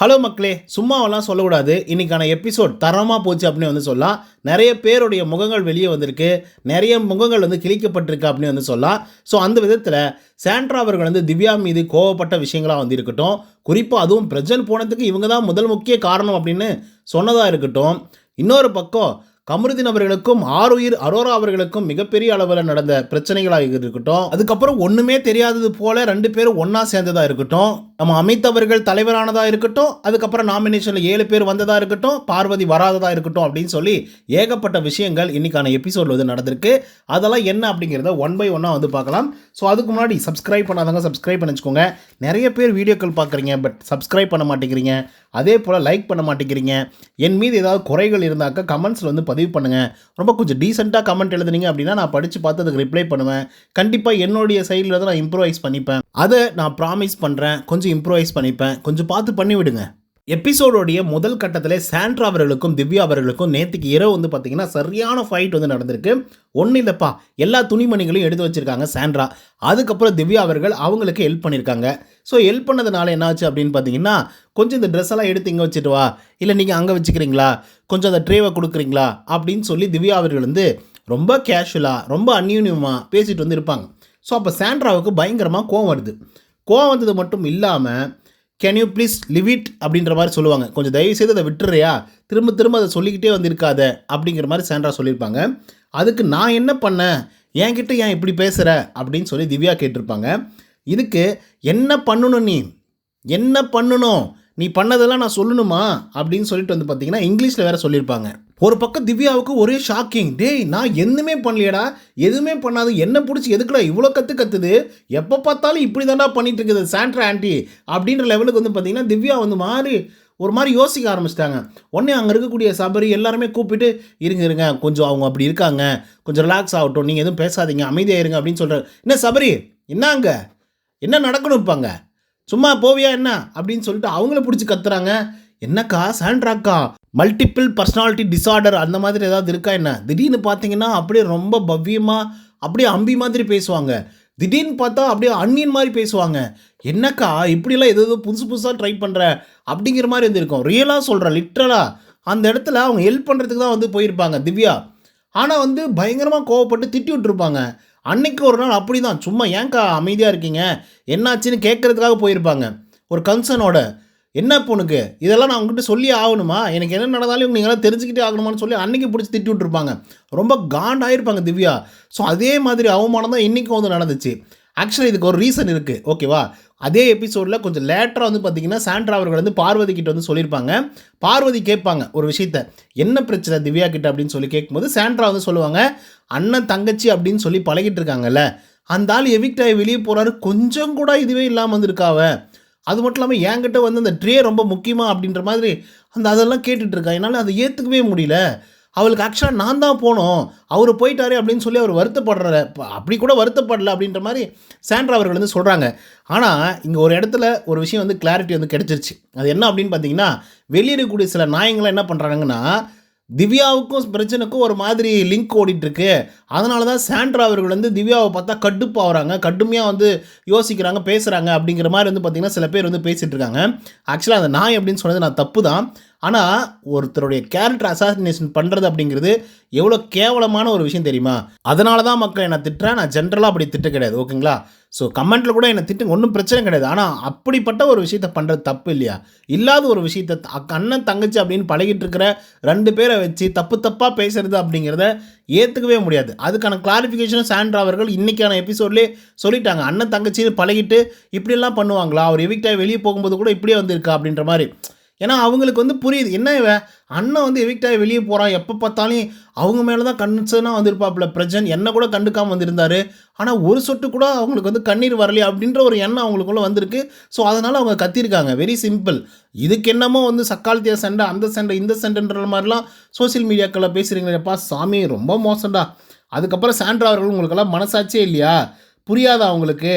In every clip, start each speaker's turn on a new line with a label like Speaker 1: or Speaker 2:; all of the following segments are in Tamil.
Speaker 1: ஹலோ மக்களே சும்மாவெல்லாம் சொல்லக்கூடாது. இன்னைக்கான எபிசோட் தரமாக போச்சு அப்படின்னு வந்து சொல்லலாம் நிறைய பேருடைய முகங்கள் வெளியே வந்திருக்கு. நிறைய முகங்கள் வந்து கிழிக்கப்பட்டிருக்கு அப்படின்னு வந்து சொல்லலாம் ஸோ அந்த விதத்தில் சாண்ட்ரா அவர்கள் வந்து திவ்யா மீது கோவப்பட்ட விஷயங்களாக வந்து இருக்கட்டும். குறிப்பாக அதுவும் பிரஜன் போனதுக்கு இவங்க தான் முதல் முக்கிய காரணம் அப்படின்னு சொன்னதாக இருக்கட்டும். இன்னொரு பக்கம் கமருதீன் அவர்களுக்கும் ஆறுயிர் அரோரா அவர்களுக்கும் மிகப்பெரிய அளவில் நடந்த பிரச்சனைகளாக இருக்கட்டும். அதுக்கப்புறம் ஒன்றுமே தெரியாதது போல ரெண்டு பேரும் ஒன்றா சேர்ந்ததாக இருக்கட்டும். நம்ம அமித் அவர்கள் தலைவரானதாக இருக்கட்டும் அதுக்கப்புறம் நாமினேஷனில் ஏழு பேர் வந்ததாக இருக்கட்டும் பார்வதி வராததாக இருக்கட்டும் அப்படின்னு சொல்லி ஏகப்பட்ட விஷயங்கள் இன்னைக்கான எபிசோடில் வந்து நடந்திருக்கு. அதெல்லாம் என்ன அப்படிங்கிறத ஒன் பை ஒன்னாக வந்து பார்க்கலாம். ஸோ அதுக்கு முன்னாடி சப்ஸ்கிரைப் பண்ணாதவங்க சப்ஸ்கிரைப் பண்ணி வச்சுக்கோங்க. நிறைய பேர் வீடியோக்கள் பார்க்குறீங்க பட் சப்ஸ்கிரைப் பண்ண மாட்டேங்கிறீங்க. அதே போல் லைக் பண்ண மாட்டேங்கிறீங்க. என் மீது ஏதாவது குறைகள் இருந்தாக்க கமெண்ட்ஸில் வந்து பதிவு பண்ணுங்கள் ரொம்ப கொஞ்சம் டீசெண்டாக கமெண்ட் எழுதுனீங்க அப்படின்னா நான் படித்து பார்த்து அதுக்கு ரிப்ளை பண்ணுவேன். கண்டிப்பாக என்னுடைய சைடில் தான் நான் இம்ப்ரூவைஸ் பண்ணிப்பேன். அதை நான் ப்ராமிஸ் பண்ணுறேன் கொஞ்சம் இம்ப்ரூவைஸ் பண்ணிப்பேன். கொஞ்சம் பார்த்து பண்ணி விடுங்க. எபிசோடோடைய முதல் கட்டத்தில் சாண்ட்ரா அவர்களுக்கும் திவ்யா அவர்களுக்கும் நேற்றுக்கு இரவு வந்து பார்த்தீங்கன்னா சரியான ஃபைட் வந்து நடந்திருக்கு. ஒன்றும் இல்லைப்பா எல்லா துணிமணிகளையும் எடுத்து வச்சிருக்காங்க சாண்ட்ரா. அதுக்கப்புறம் திவ்யா அவர்கள் அவங்களுக்கு ஹெல்ப் பண்ணியிருக்காங்க ஸோ ஹெல்ப் பண்ணதுனால என்னாச்சு அப்படின்னு பார்த்தீங்கன்னா கொஞ்சம் இந்த ட்ரெஸ் எல்லாம் எடுத்து இங்கே வச்சுட்டு வா. இல்லை நீங்கள் அங்கே வச்சுக்கிறீங்களா? கொஞ்சம் அந்த ட்ரேவை கொடுக்குறீங்களா? அப்படின்னு சொல்லி திவ்யா அவர்கள் வந்து ரொம்ப கேஷுவலாக ரொம்ப அந்யூன்யமாக பேசிட்டு வந்து இருப்பாங்க. ஸோ அப்போ சாண்ட்ராவுக்கு பயங்கரமாக கோவம் வருது. கோவம் வந்தது மட்டும் இல்லாமல் can you please leave it அப்படின்ற மாதிரி சொல்லுவாங்க. கொஞ்சம் தயவு செய்து அதை விட்டுறியா? திரும்ப திரும்ப அதை சொல்லிக்கிட்டே வந்திருக்காத அப்படிங்கிற மாதிரி சாண்ட்ரா சொல்லியிருப்பாங்க. அதுக்கு நான் என்ன பண்ணேன் என்கிட்ட ஏன் இப்படி பேசுகிற அப்படின்னு சொல்லி திவ்யா கேட்டிருப்பாங்க. இதுக்கு என்ன பண்ணணும் நீ? என்ன பண்ணணும்? நீ பண்ணதெல்லாம் நான் சொல்லணுமா? அப்படின்னு சொல்லிட்டு வந்து பார்த்தீங்கன்னா இங்கிலீஷில் வேறு சொல்லியிருப்பாங்க. ஒரு பக்கம் திவ்யாவுக்கு ஒரே ஷாக்கிங் டேய் நான் எதுவுமே பண்ணலையடா. எதுவுமே பண்ணாது. என்ன பிடிச்சி எதுக்குடா இவ்வளோ கற்று கத்துது? எப்போ பார்த்தாலும் இப்படி தாண்டா பண்ணிட்டு இருக்குது சாண்ட்ரா ஆண்டி அப்படின்ற லெவலுக்கு வந்து பார்த்தீங்கன்னா திவ்யா வந்து மாறி ஒரு மாதிரி யோசிக்க ஆரம்பிச்சிட்டாங்க. உடனே அங்கே இருக்கக்கூடிய சபரி எல்லாருமே கூப்பிட்டு இருங்க இருங்க. கொஞ்சம் அவங்க அப்படி இருக்காங்க. கொஞ்சம் ரிலாக்ஸ் ஆகட்டும். நீங்கள் எதுவும் பேசாதீங்க. அமைதியாக இருங்க. அப்படின்னு சொல்கிறார் என்ன சபரி? என்ன அங்கே? என்ன நடக்கணும் இருப்பாங்க சும்மா போவியா என்ன? அப்படின்னு சொல்லிட்டு அவங்கள பிடிச்சி கத்துறாங்க. என்னக்கா? சாண்ட்ராக்கா மல்டிபிள் பர்சனாலிட்டி டிசார்டர் அந்த மாதிரி ஏதாவது இருக்கா என்ன? திடீர்னு பார்த்தீங்கன்னா அப்படியே ரொம்ப பவ்யமாக அப்படியே அம்பி மாதிரி பேசுவாங்க. திடீர்னு பார்த்தா அப்படியே அன்னியன் மாதிரி பேசுவாங்க. என்னக்கா இப்படிலாம் எது எதோ புதுசு புதுசாக ட்ரை பண்ணுற அப்படிங்கிற மாதிரி இருந்திருக்கும். ரியலாக சொல்கிறேன் லிட்ரலாக அந்த இடத்துல அவங்க ஹெல்ப் பண்ணுறதுக்கு தான் வந்து போயிருப்பாங்க திவ்யா. ஆனால் வந்து பயங்கரமாக கோவப்பட்டு திட்டி விட்டுருப்பாங்க. அன்னைக்கு ஒரு நாள் அப்படி தான் சும்மா ஏன்க்கா அமைதியாக இருக்கீங்க? என்னாச்சுன்னு கேட்குறதுக்காக போயிருப்பாங்க. ஒரு கன்சர்னோட என்ன பொண்ணுக்கு இதெல்லாம் நான் உங்ககிட்ட சொல்லி ஆகணுமா? எனக்கு என்ன நடந்தாலும் நீங்களாம் தெரிஞ்சுக்கிட்டே ஆகணுமான்னு சொல்லி அன்றைக்கி பிடிச்சி திட்டி விட்டுருப்பாங்க. ரொம்ப காண்டாயிருப்பாங்க திவ்யா. ஸோ அதே மாதிரி அவமானம் தான் இன்றைக்கும் வந்து நடந்துச்சு. ஆக்சுவலி இதுக்கு ஒரு ரீசன் இருக்குது ஓகேவா அதே எபிசோடில் கொஞ்சம் லேட்டராக வந்து பார்த்தீங்கன்னா சாண்ட்ரா அவர்கள் வந்து பார்வதி கிட்ட வந்து சொல்லியிருப்பாங்க. பார்வதி கேட்பாங்க ஒரு விஷயத்த. என்ன பிரச்சனை திவ்யா கிட்ட? அப்படின்னு சொல்லி கேட்கும்போது சாண்ட்ரா வந்து சொல்லுவாங்க அண்ணன் தங்கச்சி அப்படின்னு சொல்லி பழகிட்டு இருக்காங்கல்ல. அந்த ஆள் எவிக்டாய் வெளியே போகிறாரு கொஞ்சம் கூட இதுவே இல்லாமல் வந்திருக்காவ. அது மட்டும் இல்லாமல் என்கிட்ட வந்து அந்த ட்ரே ரொம்ப முக்கியமாக அப்படின்ற மாதிரி அந்த அதெல்லாம் கேட்டுட்ருக்கான் என்னால் அதை ஏற்றுக்கவே முடியல. அவளுக்கு ஆக்சுவலாக நான் தான் போனோம். அவர் போயிட்டாரு அப்படின்னு சொல்லி அவர் வருத்தப்படுற அப்படி கூட வருத்தப்படல அப்படின்ற மாதிரி சாண்ட்ரா அவர்கள் வந்து சொல்கிறாங்க ஆனால் இங்கே ஒரு இடத்துல ஒரு விஷயம் வந்து கிளாரிட்டி வந்து கிடச்சிருச்சு. அது என்ன அப்படின்னு பார்த்தீங்கன்னா வெளியிடக்கூடிய இருக்கக்கூடிய சில நாயங்களாம் என்ன பண்ணுறாங்கன்னா திவ்யாவுக்கும் பிரச்சனைக்கும் ஒரு மாதிரி லிங்க் ஓடிட்டுருக்கு. அதனால தான் சாண்ட்ரா அவர்கள் வந்து திவ்யாவை பார்த்தா கடுப்பாகிறாங்க கடுமையாக வந்து யோசிக்கிறாங்க பேசுகிறாங்க அப்படிங்கிற மாதிரி வந்து பார்த்திங்கன்னா சில பேர் வந்து பேசிகிட்டு இருக்காங்க. ஆக்சுவலாக அந்த நாய் அப்படின்னு சொன்னது நான் தப்பு தான் ஆனால் ஒருத்தருடைய கேரக்டர் அசாசினேஷன் பண்ணுறது அப்படிங்கிறது எவ்வளோ கேவலமான ஒரு விஷயம் தெரியுமா? அதனால தான் மக்கள் என்னை திட்டுறேன். நான் ஜென்ரலாக அப்படி திட்ட கிடையாது. ஓகேங்களா? ஸோ கமெண்ட்டில் கூட என்னை திட்டு ஒன்றும் பிரச்சனை கிடையாது. ஆனால் அப்படிப்பட்ட ஒரு விஷயத்த பண்ணுறது தப்பு இல்லையா? இல்லாத ஒரு விஷயத்த அண்ணன் தங்கச்சி அப்படின்னு பழகிட்டு இருக்கிற ரெண்டு பேரை வச்சு தப்பு தப்பாக பேசுறது அப்படிங்கிறத ஏற்றுக்கவே முடியாது. அதுக்கான கிளாரிஃபிகேஷனும் சாண்ட்ரா அவர்கள் இன்றைக்கான எபிசோட்லேயே சொல்லிட்டாங்க. அண்ணன் தங்கச்சின்னு பழகிட்டு இப்படிலாம் பண்ணுவாங்களா? அவர் எவிக்டாக வெளியே போகும்போது கூட இப்படியே வந்திருக்கா அப்படின்ற மாதிரி. ஏன்னா அவங்களுக்கு வந்து புரியுது. என்ன இவன் அண்ணன் வந்து எவிக்டாகி வெளியே போகிறான் எப்போ பார்த்தாலும் அவங்க மேலே தான் கன்சர்னாக வந்திருப்பாப்புல. பிரஜன் என்ன கூட கண்டுக்காமல் வந்திருந்தார். ஆனால் ஒரு சொட்டு கூட அவங்களுக்கு வந்து கண்ணீர் வரலையே அப்படின்ற ஒரு எண்ணம் அவங்களுக்குள்ளே வந்திருக்கு. ஸோ அதனால் அவங்க கத்திருக்காங்க. வெரி சிம்பிள் இதுக்கு என்னமோ வந்து சக்காலத்திய சண்டை அந்த சண்டை இந்த சண்டைன்ற மாதிரிலாம் சோஷியல் மீடியாக்களில் பேசுகிறீங்களேப்பா சாமி ரொம்ப மோசம்டா. அதுக்கப்புறம் சாண்ட்ரா அவர்கள் உங்களுக்கெல்லாம் மனசாட்சியே இல்லையா? புரியாதா அவங்களுக்கு?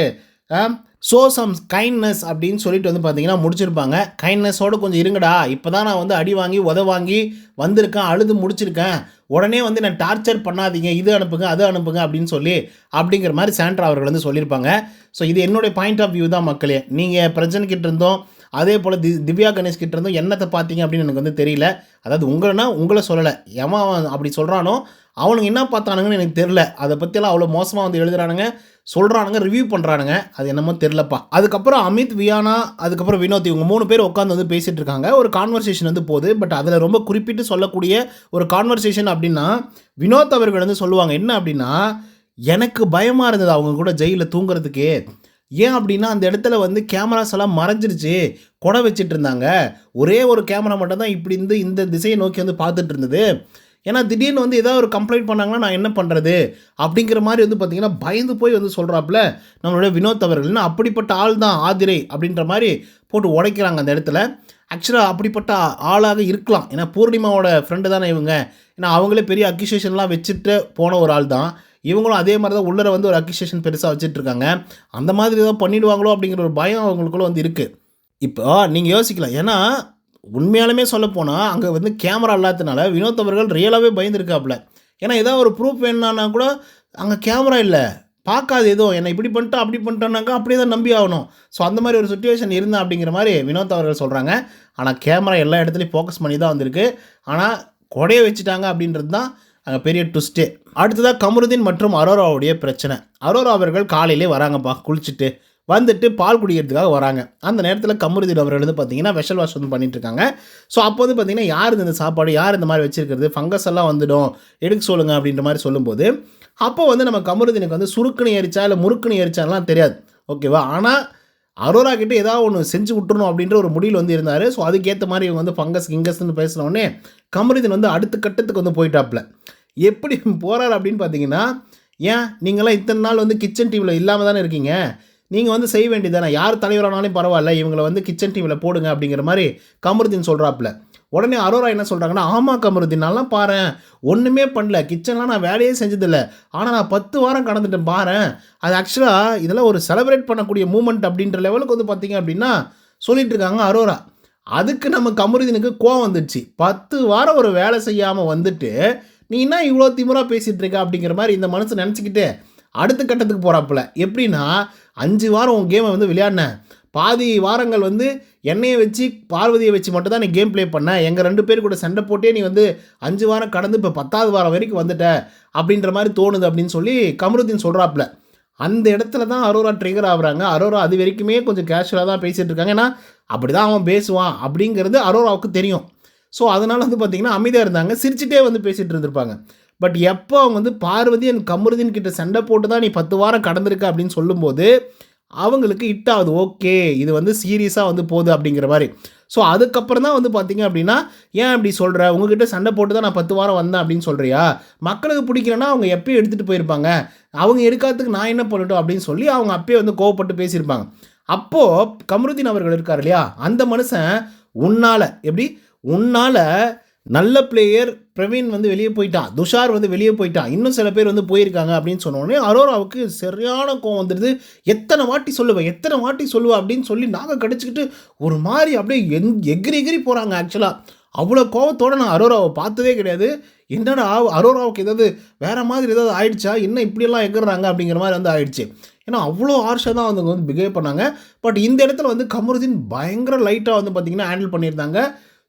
Speaker 1: ஷோ சம் கைண்ட்னஸ் அப்படின்னு சொல்லிட்டு வந்து பார்த்தீங்கன்னா முடிச்சிருப்பாங்க. கைண்ட்னஸோடு கொஞ்சம் இருங்கடா. இப்போ தான் நான் வந்து அடி வாங்கி உத வாங்கி வந்திருக்கேன் அழுது முடிச்சிருக்கேன். உடனே வந்து நான் டார்ச்சர் பண்ணாதீங்க இது அனுப்புங்க அது அனுப்புங்க அப்படின்னு சொல்லி அப்படிங்கிற மாதிரி சாண்ட்ரா அவர்கள் வந்து சொல்லியிருப்பாங்க. ஸோ இது என்னுடைய பாயிண்ட் ஆஃப் வியூ தான் மக்களே. நீங்கள் பிரச்சனைக்கிட்ட இருந்தோம் அதே போல் தி திவ்யா கணேஷ் கிட்ட இருந்தும் என்னத்தை பார்த்தீங்க அப்படின்னு எனக்கு வந்து தெரியல. அதாவது உங்களைனா உங்களை சொல்லலை. எவன் அப்படி சொல்கிறானோ அவனுங்க என்ன பார்த்தானுங்கன்னு எனக்கு தெரில அதை பற்றியெல்லாம் அவ்வளோ மோசமாக வந்து எழுதுறானுங்க சொல்கிறானுங்க ரிவ்யூ பண்ணுறானுங்க அது என்னமோ தெரிலப்பா அதுக்கப்புறம் அமித் வியானா அதுக்கப்புறம் வினோத் இவங்க மூணு பேர் உட்காந்து வந்து பேசிகிட்டு இருக்காங்க. ஒரு கான்வர்சேஷன் வந்து போகுது. பட் அதில் ரொம்ப குறிப்பிட்டு சொல்லக்கூடிய ஒரு கான்வர்சேஷன் அப்படின்னா வினோத் அவர்கள் வந்து சொல்லுவாங்க என்ன அப்படின்னா எனக்கு பயமாக இருந்தது அவங்க கூட ஜெயிலில் தூங்குறதுக்கே. ஏன் அப்படின்னா அந்த இடத்துல வந்து கேமராஸ் எல்லாம் மறைஞ்சிருச்சு கொடை வச்சுட்டு இருந்தாங்க. ஒரே ஒரு கேமரா மட்டும்தான் இப்படி இருந்து இந்த திசையை நோக்கி வந்து பார்த்துட்டு இருந்தது. ஏன்னா திடீர்னு வந்து ஏதாவது ஒரு கம்ப்ளைண்ட் பண்ணாங்கன்னா நான் என்ன பண்ணுறது அப்படிங்கிற மாதிரி வந்து பார்த்தீங்கன்னா பயந்து போய் வந்து சொல்கிறாப்புல நம்மளுடைய வினோத் அவர்கள் அப்படிப்பட்ட ஆள் தான் ஆதிரை அப்படின்ற மாதிரி போட்டு உடைக்கிறாங்க அந்த இடத்துல. ஆக்சுவலாக அப்படிப்பட்ட ஆளாக இருக்கலாம். ஏன்னா பூர்ணிமாவோட ஃப்ரெண்டு தானே இவங்க. ஏன்னா அவங்களே பெரிய அக்யூசியேஷன்லாம் வச்சுட்டு போன ஒரு ஆள் தான். இவங்களும் அதே மாதிரி தான் உள்ளர வந்து ஒரு அக்யூசியேஷன் பெருசாக வச்சுட்ருக்காங்க. அந்த மாதிரி ஏதோ பண்ணிடுவாங்களோ அப்படிங்கிற ஒரு பயம் அவங்களுக்குள்ள வந்து இருக்குது இப்போ நீங்கள் யோசிக்கலாம். ஏன்னா உண்மையாலுமே சொல்லப்போனால் அங்கே வந்து கேமரா இல்லாததுனால வினோத் அவர்கள் ரியலாகவே பயந்துருக்காப்புல. ஏன்னா ஏதாவது ஒரு ப்ரூஃப் வேணுன்னா கூட அங்கே கேமரா இல்லை. பார்க்காது எதுவும் என்னை இப்படி பண்ணிட்டா அப்படி பண்ணிட்டோன்னாக்கா அப்படியே தான் நம்பி ஆகணும். ஸோ அந்த மாதிரி ஒரு சுச்சுவேஷன் இருந்தால் அப்படிங்கிற மாதிரி வினோத் அவர்கள் சொல்கிறாங்க ஆனால் கேமரா எல்லா இடத்துலையும் ஃபோக்கஸ் பண்ணி தான் வந்திருக்கு. ஆனால் கொடையை வச்சுட்டாங்க அப்படின்றது தான் அங்கே பெரிய ட்விஸ்ட்டே அடுத்ததாக கமருதீன் மற்றும் அரோராவுடைய பிரச்சனை. அரோரா அவர்கள் காலையிலே வராங்கப்பா குளிச்சுட்டு வந்துட்டு பால் குடிக்கிறதுக்காக வராங்க. அந்த நேரத்தில் கமருதீன் அவர்கள் வந்து பார்த்தீங்கன்னா வெஷல் வாஷ் வந்து பண்ணிட்டு இருக்காங்க. ஸோ அப்போ வந்து பார்த்தீங்கன்னா யார் இந்த சாப்பாடு யார் இந்த மாதிரி வச்சிருக்கிறது ஃபங்கஸ் எல்லாம் வந்துடும் எடுக்க சொல்லுங்கள் அப்படின்ற மாதிரி சொல்லும்போது அப்போ வந்து நம்ம கமருதீனுக்கு வந்து சுருக்குன்னு எரிச்சா இல்லை முறுக்குன்னு எரிச்சாலாம் தெரியாது. ஓகேவா ஆனால் அரோரா கிட்டே ஏதாவது ஒன்று செஞ்சு விட்டுறணும் அப்படின்ற ஒரு முடிவில் வந்து இருந்தார். ஸோ அதுக்கேற்ற மாதிரி இவங்க வந்து ஃபங்கஸ் கிங்கஸ்னு பேசினோடனே கமருதீன் வந்து அடுத்த கட்டத்துக்கு வந்து போயிட்டாப்ல. எப்படி போகிறார் அப்படின்னு பார்த்தீங்கன்னா ஏன்? நீங்களாம் இத்தனை நாள் வந்து கிச்சன் டீமில் இல்லாமல் தானே இருக்கீங்க. நீங்கள் வந்து செய்ய வேண்டியதானே யார் தலைவரானாலும் பரவாயில்ல இவங்களை வந்து கிச்சன் டீமில் போடுங்க அப்படிங்கிற மாதிரி கமருதீன் சொல்கிறாப்புல உடனே அரோரா என்ன சொல்கிறாங்கன்னா ஆமாம் கமருதீன் பாரு ஒன்றுமே பண்ணல. கிச்சன்லாம் நான் வேலையே செஞ்சதில்லை. ஆனால் நான் பத்து வாரம் கடந்துட்டேன் பாரு அது ஆக்சுவலாக இதெல்லாம் ஒரு செலிப்ரேட் பண்ணக்கூடிய மூமெண்ட் அப்படின்ற லெவலுக்கு வந்து பார்த்தீங்க அப்படின்னா சொல்லிட்டு இருக்காங்க அரோரா. அதுக்கு நம்ம கமருதீனுக்கு கோவம் வந்துடுச்சு. பத்து வாரம் ஒரு வேலை செய்யாமல் வந்துட்டு நீ என்ன இவ்வளோ திமுறாக பேசிகிட்டு இருக்க அப்படிங்கிற மாதிரி இந்த மனசு நினச்சிக்கிட்டு அடுத்த கட்டத்துக்கு போகிறாப்புல எப்படின்னா அஞ்சு வாரம் உன் கேமை வந்து விளையாடினேன் பாதி வாரங்கள் வந்து என்னையை வச்சு பார்வதியை வச்சு மட்டும் தான் நீ கேம் ப்ளே பண்ண. எங்கள் ரெண்டு பேர் கூட சண்டை போட்டே நீ வந்து அஞ்சு வாரம் கடந்து இப்போ பத்தாவது வாரம் வரைக்கும் வந்துட்ட அப்படின்ற மாதிரி தோணுது அப்படின்னு சொல்லி கமருதீன் சொல்கிறாப்புல அந்த இடத்துல தான் அரோரா ட்ரிகர் ஆகுறாங்க. அரோரா அது வரைக்குமே கொஞ்சம் கேஷுவலாக தான் பேசிகிட்டு இருக்காங்க ஏன்னா அப்படி தான் அவன் பேசுவான் அப்படிங்கிறது அரோராவுக்கு தெரியும். ஸோ அதனால் வந்து பார்த்திங்கன்னா அமைதியாக இருந்தாங்க. சிரிச்சிட்டே வந்து பேசிகிட்டு இருந்திருப்பாங்க. பட் எப்போ அவங்க வந்து பார்வதி அண்ட் கமருதீன் கிட்ட சண்டை போட்டு தான் நீ பத்து வாரம் கடந்திருக்க அப்படின்னு சொல்லும்போது அவங்களுக்கு ஹிட் ஆகுது ஓகே இது வந்து சீரியஸாக வந்து போகுது அப்படிங்கிற மாதிரி. ஸோ அதுக்கப்புறம் தான் வந்து பார்த்தீங்க அப்படின்னா ஏன் அப்படி சொல்கிற உங்ககிட்ட சண்டை போட்டு தான் நான் பத்து வாரம் வந்தேன் அப்படின்னு சொல்கிறியா மக்களுக்கு பிடிக்கலன்னா அவங்க எப்பயும் எடுத்துகிட்டு போயிருப்பாங்க. அவங்க எடுக்காததுக்கு நான் என்ன பண்ணட்டும் அப்படின்னு சொல்லி அவங்க அப்பயே வந்து கோவப்பட்டு பேசியிருப்பாங்க. அப்போது கமருதீன் அவர்கள் இருக்கார் இல்லையா? அந்த மனுஷன் உன்னால் எப்படி? உன்னால் நல்ல பிளேயர் பிரவீன் வந்து வெளியே போயிட்டான் துஷார் வந்து வெளியே போயிட்டான் இன்னும் சில பேர் வந்து போயிருக்காங்க அப்படின்னு சொன்னோடனே அரோராவுக்கு சரியான கோவம் வந்துடுது. எத்தனை வாட்டி சொல்லுவேன் எத்தனை வாட்டி சொல்லுவேன் அப்படின்னு சொல்லி நாங்கள் கடிச்சிக்கிட்டு ஒரு மாதிரி அப்படியே எங் எகிரி எகிரி போகிறாங்க ஆக்சுவலாக அவ்வளோ கோவத்தோடு நான் அரோராவை பார்த்ததே கிடையாது. என்னடா அரோராவுக்கு ஏதாவது வேறு மாதிரி ஏதாவது ஆயிடுச்சா? என்ன இப்படியெல்லாம் எகுறாங்க அப்படிங்கிற மாதிரி வந்து ஆயிடுச்சு. ஏன்னா அவ்வளோ ஹார்ஷாக தான் அவங்க வந்து பிஹேவ் பண்ணாங்க. பட் இந்த இடத்துல வந்து கமருதீன் பயங்கர லைட்டாக வந்து பார்த்திங்கன்னா ஹேண்டில் பண்ணியிருந்தாங்க.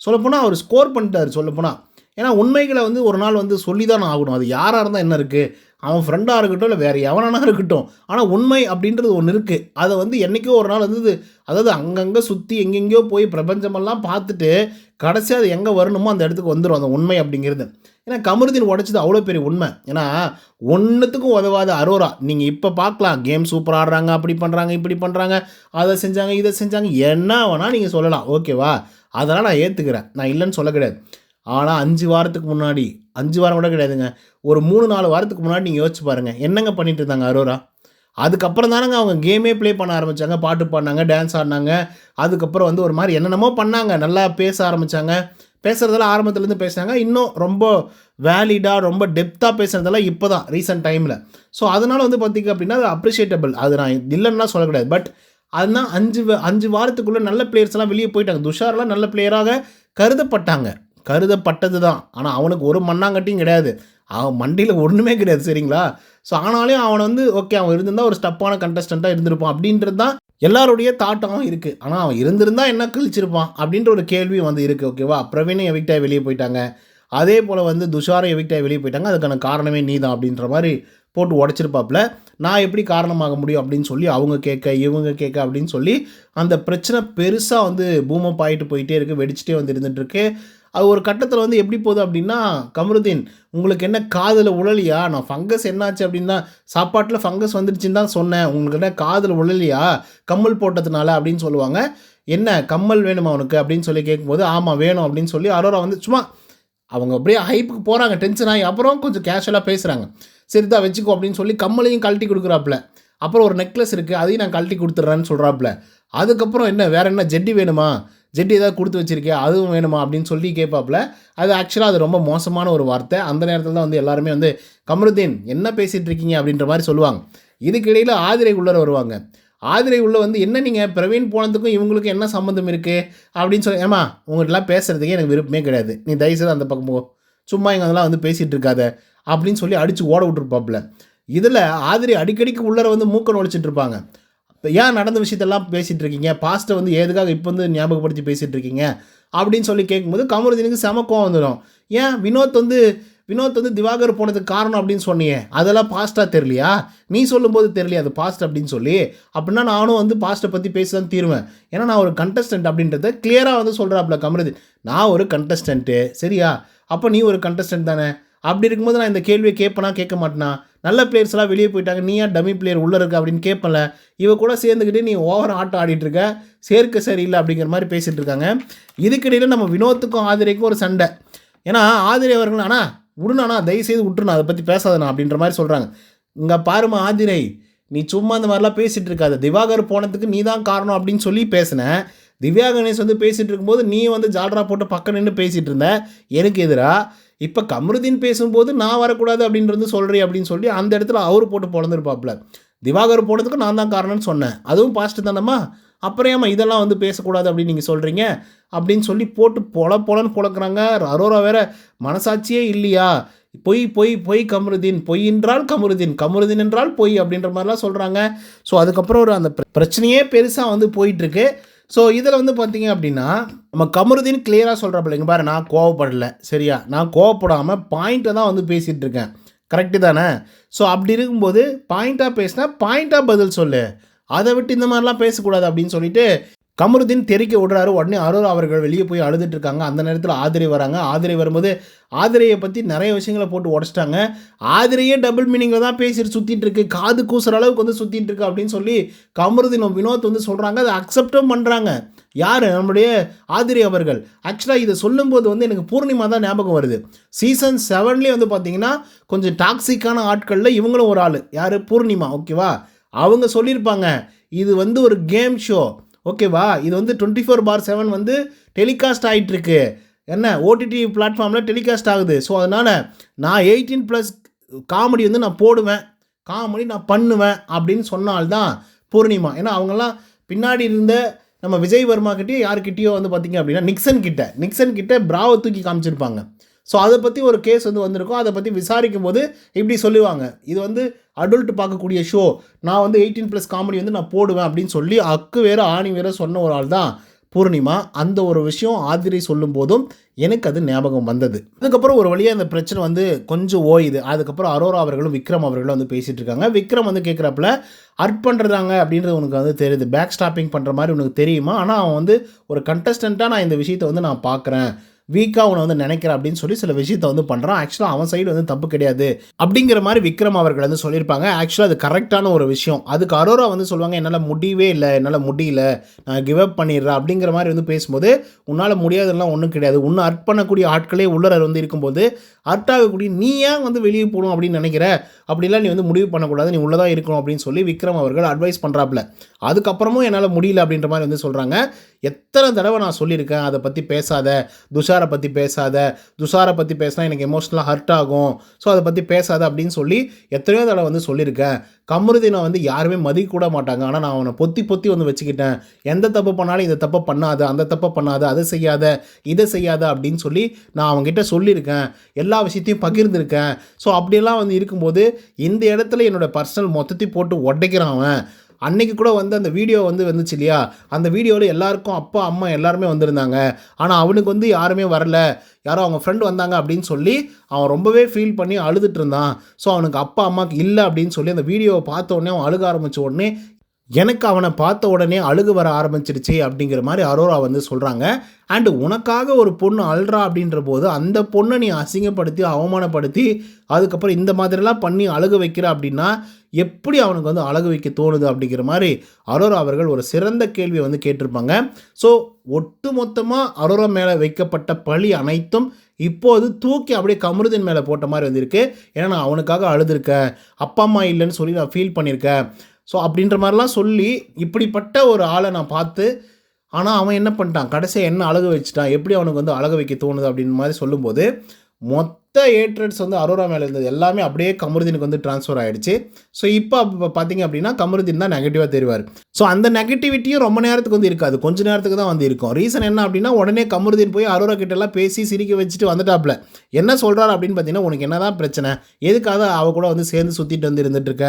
Speaker 1: சொல்லப்போனால் அவர் ஸ்கோர் பண்ணிட்டார் சொல்லப்போனால் ஏன்னா உண்மைகளை வந்து ஒரு நாள் வந்து சொல்லி தான் ஆகணும். அது யாராக இருந்தால் என்ன இருக்குது அவன் ஃப்ரெண்டாக இருக்கட்டும் இல்லை வேறு எவனானா இருக்கட்டும். ஆனால் உண்மை அப்படின்றது ஒன்று இருக்குது அதை வந்து என்றைக்கோ ஒரு நாள் வந்து அதாவது அங்கங்கே சுற்றி எங்கெங்கேயோ போய் பிரபஞ்சமெல்லாம் பார்த்துட்டு கடைசியாக அது எங்கே வரணுமோ அந்த இடத்துக்கு வந்துடும் அந்த உண்மை அப்படிங்கிறது. ஏன்னா கமருதீன் உடைச்சது அவ்வளோ பெரிய உண்மை. ஏன்னா ஒன்றுத்துக்கும் உதவாத அரோரா. நீங்கள் இப்போ பார்க்கலாம் கேம் சூப்பர் ஆடுறாங்க அப்படி பண்ணுறாங்க இப்படி பண்ணுறாங்க அதை செஞ்சாங்க இதை செஞ்சாங்க என்ன வேணால் நீங்கள் சொல்லலாம். ஓகேவா? அதெல்லாம் நான் ஏற்றுக்கிறேன் நான் இல்லைன்னு சொல்ல கிடையாது. ஆனால் அஞ்சு வாரத்துக்கு முன்னாடி அஞ்சு வாரம் கூட கிடையாதுங்க. ஒரு மூணு நாலு வாரத்துக்கு முன்னாடி நீங்கள் யோசிச்சு பாருங்கள் என்னங்க பண்ணிட்டு இருந்தாங்க அரோரா? அதுக்கப்புறம் தானங்க அவங்க கேமே ப்ளே பண்ண ஆரம்பித்தாங்க பாட்டு பாடினாங்க டான்ஸ் ஆடினாங்க. அதுக்கப்புறம் வந்து ஒரு மாதிரி என்னென்னமோ பண்ணாங்க. நல்லா பேச ஆரம்பித்தாங்க பேசுகிறதெல்லாம் ஆரம்பத்துலேருந்து பேசுனாங்க. இன்னும் ரொம்ப வேலிடாக ரொம்ப டெப்த்தாக பேசுகிறதெல்லாம் இப்போ தான் ரீசெண்ட் டைமில் ஸோ அதனால் வந்து பார்த்திங்க அப்படின்னா அது அப்ரிஷியேட்டபிள் அது நான் இல்லைன்னா சொல்ல கிடையாது. பட் அதுதான் அஞ்சு வ- அஞ்சு வாரத்துக்குள்ளே நல்ல பிளேயர்ஸ் எல்லாம் வெளியே போயிட்டாங்க. துஷார்லாம் நல்ல பிளேயராக கருதப்பட்டாங்க. கருதப்பட்டது தான் ஆனால் அவனுக்கு ஒரு மண்ணாங்கட்டியும் கிடையாது. அவன் மண்டியில் ஒன்றுமே கிடையாது சரிங்களா? ஸோ ஆனாலும் அவன் வந்து ஓகே அவன் இருந்திருந்தா ஒரு ஸ்டப்பான கண்டஸ்டண்ட்டாக இருந்திருப்பான். அப்படின்றது தான் எல்லாருடைய தாட்டம் இருக்குது ஆனால் அவன் இருந்திருந்தா என்ன கழிச்சிருப்பான்? அப்படின்ற ஒரு கேள்வியும் வந்து இருக்குது ஓகேவா பிரவீனை எவிக்டாய் வெளியே போயிட்டாங்க. அதே போல் வந்து துஷாரை எவிக்டாய் வெளியே போயிட்டாங்க. அதுக்கான காரணமே நீ தான் அப்படின்ற மாதிரி போட்டு உடச்சிருப்பாப்புல. நான் எப்படி காரணமாக முடியும் அப்படின்னு சொல்லி அவங்க கேட்க இவங்க கேட்க அப்படின்னு சொல்லி அந்த பிரச்சனை பெருசாக வந்து பூமப் ஆகிட்டு போயிட்டே இருக்குது வெடிச்சிட்டே வந்து இருந்துட்டுருக்கு. அது ஒரு கட்டத்தில் வந்து எப்படி போகுது அப்படின்னா கமருதீன் உங்களுக்கு என்ன காதில் உழலியா? நான் ஃபங்கஸ் என்னாச்சு அப்படின்னா சாப்பாட்டில் ஃபங்கஸ் வந்துடுச்சுன்னு தான் சொன்னேன். உங்களுக்கு என்ன காதில் உழலியா? கம்மல் போட்டதுனால அப்படின்னு சொல்லுவாங்க. என்ன கம்மல் வேணுமா அவனுக்கு அப்படின்னு சொல்லி கேட்கும்போது ஆமாம் வேணும் அப்படின்னு சொல்லி அரோரா வந்து சும்மா அவங்க அப்படியே ஹைப்புக்கு போகிறாங்க டென்ஷன் ஆகி அப்புறம் கொஞ்சம் கேஷுவலாக பேசுகிறாங்க சரிதா வச்சுக்கோ அப்படின்னு சொல்லி கம்மலையும் கழட்டி கொடுக்குறாப்புல. அப்புறம் ஒரு நெக்லஸ் இருக்குது அதையும் நான் கழட்டி கொடுத்துட்றேன்னு சொல்கிறாப்புல அதுக்கப்புறம் என்ன வேறு என்ன ஜெட்டி வேணுமா? ஜெட்டி ஏதாவது கொடுத்து வச்சுருக்கேன் அதுவும் வேணுமா? அப்படின்னு சொல்லி கேட்பாப்புல. அது ஆக்சுவலாக அது ரொம்ப மோசமான ஒரு வார்த்தை. அந்த நேரத்தில் தான் வந்து எல்லாருமே வந்து கமருதீன் என்ன பேசிகிட்டு இருக்கீங்க? அப்படின்ற மாதிரி சொல்லுவாங்க. இதுக்கிடையில் ஆதிரை உள்ளர வருவாங்க. ஆதிரை உள்ள வந்து என்ன நீங்கள் பிரவீன் போனதுக்கும் இவங்களுக்கும் என்ன சம்மந்தம் இருக்குது அப்படின்னு சொல்லி ஏமா உங்கள்கிட்டலாம் பேசுகிறதுக்கே எனக்கு விருப்பமே கிடையாது. நீ தயவுசெய்து அந்த பக்கம் போ. சும்மா இங்கே அதெல்லாம் வந்து பேசிகிட்டு இருக்காத. அப்படின்னு சொல்லி அடித்து ஓட விட்டுருப்பாப்புல. இதில் ஆதிரி அடிக்கடிக்கு உள்ளர வந்து மூக்க நுழைச்சிட்டு இருப்பாங்க. இப்போ ஏன் நடந்த விஷயத்தெல்லாம் பேசிகிட்டு இருக்கீங்க? பாஸ்ட்டை வந்து எதுக்காக இப்போ வந்து ஞாபகப்படுத்தி பேசிகிட்டு இருக்கீங்க? அப்படின்னு சொல்லி கேட்கும்போது கமருதீனுக்கு செம கோவம் வந்துடும் ஏன் வினோத் வந்து வினோத் வந்து திவாகர் போனதுக்கு காரணம் அப்படின்னு சொன்னியே. அதெல்லாம் பாஸ்ட்டாக தெரியலையா? நீ சொல்லும்போது தெரியலையா அது பாஸ்ட் அப்படின்னு சொல்லி. அப்படின்னா நானும் வந்து பாஸ்ட்டை பற்றி பேசி தான் தீருவேன். ஏன்னா நான் ஒரு கண்டஸ்டன்ட் அப்படின்றத கிளியராக வந்து சொல்கிறாப்புல கமருதீன் நான் ஒரு கண்டஸ்டன்ட்டு சரியா? அப்போ நீ ஒரு கண்டஸ்டன்ட் தானே? அப்படி இருக்கும்போது நான் இந்த கேள்வியை கேட்பேனா கேட்க மாட்டேனா? நல்ல பிளேயர்ஸ்லாம் வெளியே போயிட்டாங்க. நீ ஏன் டம்மி பிளேயர் உள்ளே இருக்க அப்படின்னு கேட்பல இவ கூட சேர்ந்துக்கிட்டு நீ ஓவர் ஆட்டம் ஆடிட்டுருக்க சேர்க்க சரியில்லை அப்படிங்கிற மாதிரி பேசிகிட்டு இருக்காங்க. இதுக்கிடையில் நம்ம வினோத்துக்கும் ஆதிரைக்கும் ஒரு சண்டை. ஏன்னா ஆதிரை அவர்கள் ஆனால் விடுனாண்ணா தயவுசெய்து விட்டுருண்ணா அதை பற்றி பேசாதண்ணா அப்படின்ற மாதிரி சொல்கிறாங்க இங்கே பாருமா ஆதிரை நீ சும்மா இந்த மாதிரிலாம் பேசிகிட்டு இருக்காத. திவாகர் போனதுக்கு நீ தான் காரணம் அப்படின்னு சொல்லி பேசினேன் திவ்யா கணேஷ் வந்து பேசிகிட்டு இருக்கும்போது நீ வந்து ஜால்ரா போட்டு பக்கம் நின்று பேசிகிட்டு இருந்த. எனக்கு எதிராக இப்போ கமருதீன் பேசும்போது நான் வரக்கூடாது அப்படின்றது சொல்கிறேன் அப்படின்னு சொல்லி அந்த இடத்துல அவர் போட்டு பிறந்திருப்பாப்புல திவாகர் போனதுக்கு நான் தான் காரணம்னு சொன்னேன். அதுவும் பாஸ்ட்டு தானம்மா? அப்புறம் ஏமா இதெல்லாம் வந்து பேசக்கூடாது அப்படின்னு நீங்கள் சொல்கிறீங்க அப்படின்னு சொல்லி போட்டு பொல பொலன்னு பொழக்கிறாங்க. அரோரா வேற மனசாட்சியே இல்லையா? பொய் பொய் பொய் கமருதீன். பொய் என்றால் கமருதீன். கமருதீன் என்றால் பொய் அப்படின்ற மாதிரிலாம் சொல்கிறாங்க ஸோ அதுக்கப்புறம் ஒரு அந்த பிர- பிரச்சனையே பெருசாக வந்து போயிட்டுருக்கு ஸோ இதில் வந்து பார்த்தீங்க அப்படின்னா நம்ம கமருதீன் கிளியராக சொல்கிறப்ப இங்கே பாரு நான் கோவப்படல. சரியா? நான் கோவப்படாமல் பாயிண்ட்டை தான் வந்து பேசிகிட்டு இருக்கேன். கரெக்டு தானே? ஸோ அப்படி இருக்கும்போது பாயிண்ட்டாக பேசினா பாயிண்ட்டாக பதில் சொல்லு. அதை விட்டு இந்த மாதிரிலாம் பேசக்கூடாது அப்படின்னு சொல்லிட்டு கமருதீன் தெறிக்க விடுறாரு உடனே அருள் அவர்கள் வெளியே போய் அழுதுட்டு இருக்காங்க அந்த நேரத்தில் ஆதிரை வராங்க. ஆதிரை வரும்போது ஆதிரையை பற்றி நிறைய விஷயங்களை போட்டு உடச்சிட்டாங்க. ஆதிரையே டபுள் மீனிங்கில் தான் பேசிட்டு சுற்றிட்டு இருக்கு காது கூசுற அளவுக்கு வந்து சுற்றிட்டு இருக்கு அப்படின்னு சொல்லி கமருதீன் வினோத் வந்து சொல்கிறாங்க அதை அக்செப்டும் பண்ணுறாங்க யார்? நம்முடைய ஆதிரி அவர்கள். ஆக்சுவலாக இதை சொல்லும்போது வந்து எனக்கு பூர்ணிமா தான் ஞாபகம் வருது. சீசன் செவன்லேயே வந்து பார்த்தீங்கன்னா கொஞ்சம் டாக்ஸிக்கான ஆட்களில் இவங்களும் ஒரு ஆள். யார்? பூர்ணிமா. ஓகேவா அவங்க சொல்லியிருப்பாங்க. இது வந்து ஒரு கேம் ஷோ ஓகேவா இது வந்து டுவெண்ட்டி ஃபோர் பார் செவன் வந்து டெலிகாஸ்ட் ஆகிட்டுருக்கு என்ன? ஓடிடி பிளாட்ஃபார்மில் டெலிகாஸ்ட் ஆகுது. ஸோ அதனால் நான் எயிட்டீன் ப்ளஸ் காமெடி வந்து நான் போடுவேன். காமெடி நான் பண்ணுவேன் அப்படின்னு சொன்னால்தான் பூர்ணிமா. ஏன்னா அவங்கெல்லாம் பின்னாடி இருந்த நம்ம விஜய் வர்மா கிட்டேயோ யார்கிட்டயோ வந்து பார்த்திங்க அப்படின்னா நிக்சன் கிட்ட. நிக்சன் கிட்ட பிராவை தூக்கி காமிச்சிருப்பாங்க. ஸோ அதை பற்றி ஒரு கேஸ் வந்து வந்திருக்கும். அதை பற்றி விசாரிக்கும் போது இப்படி சொல்லுவாங்க. இது வந்து அடல்ட் பார்க்கக்கூடிய ஷோ நான் வந்து எயிட்டீன் ப்ளஸ் காமெடி வந்து நான் போடுவேன் அப்படின்னு சொல்லி அக்கு வேறு ஆணி வேற சொன்ன ஒரு ஆள் தான் பூர்ணிமா. அந்த ஒரு விஷயம் ஆதிரை சொல்லும் போதும் எனக்கு அது ஞாபகம் வந்தது. அதுக்கப்புறம் ஒரு வழியாக அந்த பிரச்சனை வந்து கொஞ்சம் ஓயுது. அதுக்கப்புறம் அரோரா அவர்களும் விக்ரம் அவர்களும் வந்து பேசிகிட்டு இருக்காங்க. விக்ரம் வந்து கேட்குறப்பல அர்ட் பண்ணுறாங்க அப்படின்றது உனக்கு வந்து தெரியுது. பேக் ஸ்டாப்பிங் பண்ணுற மாதிரி உனக்கு தெரியுமா? ஆனால் அவன் வந்து ஒரு கண்டஸ்டண்ட்டாக நான் இந்த விஷயத்தை வந்து நான் பார்க்குறேன். வீக்காக அவனை வந்து நினைக்கிறான் அப்படின்னு சொல்லி சில விஷயத்த வந்து பண்ணுறான் ஆக்சுவலாக அவன் சைடு வந்து தப்பு கிடையாது. அப்படிங்கிற மாதிரி விக்ரம் அவர்கள் வந்து சொல்லியிருப்பாங்க. ஆக்சுவலாக அது கரெக்டான ஒரு விஷயம். அதுக்கு அரோரா வந்து சொல்லுவாங்க என்னால் முடியவே இல்லை என்னால் முடியல. நான் கிவ் அப் பண்ணிடுறேன். அப்படிங்கிற மாதிரி வந்து பேசும்போது உன்னால் முடியாதெல்லாம் ஒன்றும் கிடையாது. உன்னை அர்ட் பண்ணக்கூடிய ஆட்களே உள்ளர வந்து இருக்கும்போது அர்ட் ஆகக்கூடிய நீ ஏன் வந்து வெளியே போகணும் அப்படின்னு நினைக்கிற? அப்படிலாம் நீ வந்து முடிவு பண்ணக்கூடாது. நீ உள்ளதாக இருக்கணும். அப்படின்னு சொல்லி விக்ரம் அவர்கள் அட்வைஸ் பண்ணுறாப்புல அதுக்கப்புறமும் என்னால் முடியல அப்படின்ற மாதிரி வந்து சொல்கிறாங்க எத்தனை தடவை நான் சொல்லியிருக்கேன் அதை பற்றி பேசாத. துஷார் பற்றி பேசாத துஷாரை பற்றி பேசினா எனக்கு எமோஷ்னலாக ஹர்ட் ஆகும். ஸோ அதை பற்றி பேசாத அப்படின்னு சொல்லி எத்தனையோ தடவை வந்து சொல்லியிருக்கேன். கமருதீனை வந்து யாருமே மதிக்க கூட மாட்டாங்க. ஆனால் நான் அவனை பொத்தி பொத்தி வந்து வச்சுக்கிட்டேன். எந்த தப்பு பண்ணாலும் இந்த தப்பை பண்ணாத அந்த தப்பை பண்ணாத அதை செய்யாத இதை செய்யாத அப்படின்னு சொல்லி நான் அவங்ககிட்ட சொல்லியிருக்கேன். எல்லா விஷயத்தையும் பகிர்ந்திருக்கேன். ஸோ அப்படியெல்லாம் வந்து இருக்கும்போது இந்த இடத்துல என்னோட பர்சனல் மொத்தத்தையும் போட்டு உடைக்கிறான் அவன். அன்னைக்கு கூட வந்து அந்த வீடியோ வந்து வந்துச்சு இல்லையா? அந்த வீடியோவில் எல்லாருக்கும் அப்பா அம்மா எல்லாருமே வந்திருந்தாங்க. ஆனால் அவனுக்கு வந்து யாருமே வரல. யாரோ அவங்க ஃப்ரெண்டு வந்தாங்க அப்படின்னு சொல்லி அவன் ரொம்பவே ஃபீல் பண்ணி அழுதுட்டு இருந்தான். ஸோ அவனுக்கு அப்பா அம்மாவுக்கு இல்லை அப்படின்னு சொல்லி அந்த வீடியோவை பார்த்த உடனே அவன் அழுக ஆரம்பித்த உடனே எனக்கு அவனை பார்த்த உடனே அழுகு வர ஆரம்பிச்சிருச்சு அப்படிங்கிற மாதிரி அரோரா வந்து சொல்கிறாங்க அண்டு உனக்காக ஒரு பொண்ணு அழுறா அப்படின்ற போது அந்த பொண்ணை நீ அசிங்கப்படுத்தி அவமானப்படுத்தி அதுக்கப்புறம் இந்த மாதிரிலாம் பண்ணி அழுக வைக்கிற அப்படின்னா எப்படி அவனுக்கு வந்து அழகு வைக்க தோணுது அப்படிங்கிற மாதிரி அரோரா அவர்கள் ஒரு சிறந்த கேள்வியை வந்து கேட்டிருப்பாங்க. ஸோ ஒட்டு மொத்தமாக அரோரா மேலே வைக்கப்பட்ட பழி அனைத்தும் இப்போது தூக்கி அப்படியே கமருதின் மேலே போட்ட மாதிரி வந்திருக்கு. ஏன்னா நான் அவனுக்காக அழுதுருக்கேன். அப்பா அம்மா இல்லைன்னு சொல்லி நான் ஃபீல் பண்ணியிருக்கேன் ஸோ அப்படின்ற மாதிரிலாம் சொல்லி இப்படிப்பட்ட ஒரு ஆளை நான் பார்த்து ஆனால் அவன் என்ன பண்ணிட்டான்? கடைசியாக என்ன அழகு வச்சுட்டான்? எப்படி அவனுக்கு வந்து அழகு வைக்க தோணுது? அப்படின்னு மாதிரி சொல்லும்போது மொத்த ஏட்ரட்ஸ் வந்து அரோரா மேலே இருந்தது. எல்லாமே அப்படியே கமருதீனுக்கு வந்து ட்ரான்ஸ்ஃபர் ஆகிடுச்சு ஸோ இப்போ இப்போ பார்த்தீங்க அப்படின்னா கமருதீன் தான் நெகட்டிவாக தெரிவார். ஸோ அந்த நெகட்டிவிட்டியும் ரொம்ப நேரத்துக்கு வந்து இருக்காது. கொஞ்ச நேரத்துக்கு தான் வந்து இருக்கும். ரீசன் என்ன அப்படின்னா உடனே கமருதீன் போய் அரோரா கிட்ட பேசி சிரிக்க வச்சுட்டு வந்துட்டாப்ல. என்ன சொல்கிறாரு அப்படின்னு பார்த்தீங்கன்னா உனக்கு என்ன தான் பிரச்சனை? எதுக்காக அவ கூட வந்து சேர்ந்து சுற்றிட்டு வந்து இருந்துட்டு இருக்க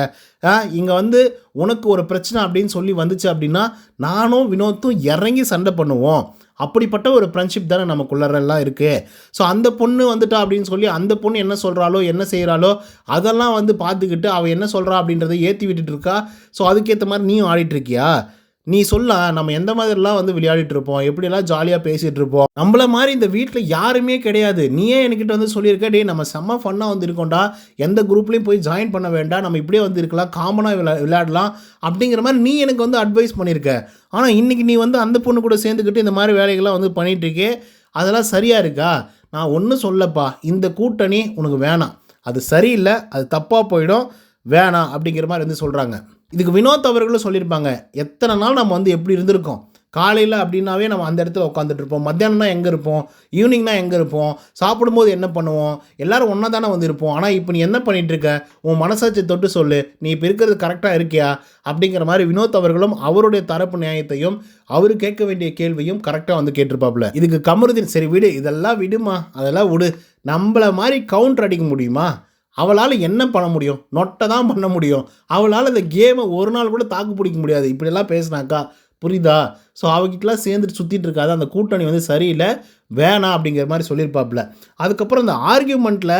Speaker 1: இங்கே வந்து உனக்கு ஒரு பிரச்சனை அப்படின்னு சொல்லி வந்துச்சு அப்படின்னா நானும் வினோத்தும் இறங்கி சண்டை பண்ணுவோம். அப்படிப்பட்ட ஒரு ஃப்ரெண்ட்ஷிப் தானே நமக்குள்ளரெல்லாம் இருக்குது ஸோ அந்த பொண்ணு வந்துட்டா அப்படின்னு சொல்லி அந்த பொண்ணு என்ன சொல்கிறாளோ என்ன செய்கிறாளோ அதெல்லாம் வந்து பார்த்துக்கிட்டு அவள் என்ன சொல்கிறா அப்படின்றத ஏற்றி விட்டுட்டு இருக்கா? ஸோ அதுக்கேற்ற மாதிரி நீயும் ஆடிட்டுருக்கியா நீ சொல்ல நம்ம எந்த மாதிரிலாம் வந்து விளையாடிட்டு இருப்போம் எப்படிலாம் ஜாலியாக பேசிகிட்டு இருப்போம் நம்மள மாதிரி இந்த வீட்டில் யாருமே கிடையாது. நீயே என்கிட்ட வந்து சொல்லியிருக்க டே நம்ம செம்ம ஃபன்னாக வந்து இருக்கோம்டா எந்த குரூப்லேயும் போய் ஜாயின் பண்ண வேண்டாம். நம்ம இப்படியே வந்து இருக்கலாம் காமனாக விளா விளையாடலாம். அப்படிங்கிற மாதிரி நீ எனக்கு வந்து அட்வைஸ் பண்ணியிருக்க. ஆனால் இன்றைக்கி நீ வந்து அந்த பொண்ணு கூட சேர்ந்துக்கிட்டு இந்த மாதிரி வேலைகள்லாம் வந்து பண்ணிகிட்ருக்கே அதெல்லாம் சரியாக இருக்கா? நான் ஒன்றும் சொல்லப்பா. இந்த கூட்டணி உனக்கு வேணாம். அது சரியில்லை அது தப்பாக போயிடும். வேணாம் அப்படிங்கிற மாதிரி வந்து சொல்கிறாங்க இதுக்கு வினோத் அவர்களும் சொல்லியிருப்பாங்க எத்தனை நாள் நம்ம வந்து எப்படி இருந்திருக்கோம்? காலையில் அப்படின்னாவே நம்ம அந்த இடத்துல உட்காந்துட்டு இருப்போம். மத்தியானம்னா எங்கே இருப்போம்? ஈவினிங்னா எங்கே இருப்போம்? சாப்பிடும்போது என்ன பண்ணுவோம்? எல்லோரும் ஒன்றா தானே வந்து இருப்போம். ஆனால் இப்போ நீ என்ன பண்ணிகிட்டு இருக்க? உன் மனசாட்சி தொட்டு சொல்லு. நீ இப்போ இருக்கிறது கரெக்டாக இருக்கியா? அப்படிங்கிற மாதிரி வினோத் அவர்களும் அவருடைய தரப்பு நியாயத்தையும் அவர் கேட்க வேண்டிய கேள்வியும் கரெக்டாக வந்து கேட்டிருப்பாப்புல. இதுக்கு கமருதீன் சரி விடு இதெல்லாம் விடுமா? அதெல்லாம் விடு. நம்மளை மாதிரி கவுண்டர் அடிக்க முடியுமா? அவளால் என்ன பண்ண முடியும்? நொட்டை தான் பண்ண முடியும். அவளால் இந்த கேமை ஒரு நாள் கூட தாக்கு பிடிக்க முடியாது. இப்படியெல்லாம் பேசினாக்கா புரியுதா? ஸோ அவகிட்டலாம் சேர்ந்துட்டு சுற்றிட்டு இருக்காது. அந்த கூட்டணி வந்து சரியில்லை. வேணாம் அப்படிங்கிற மாதிரி சொல்லியிருப்பாப்புல. அதுக்கப்புறம் இந்த ஆர்கியூமெண்ட்டில்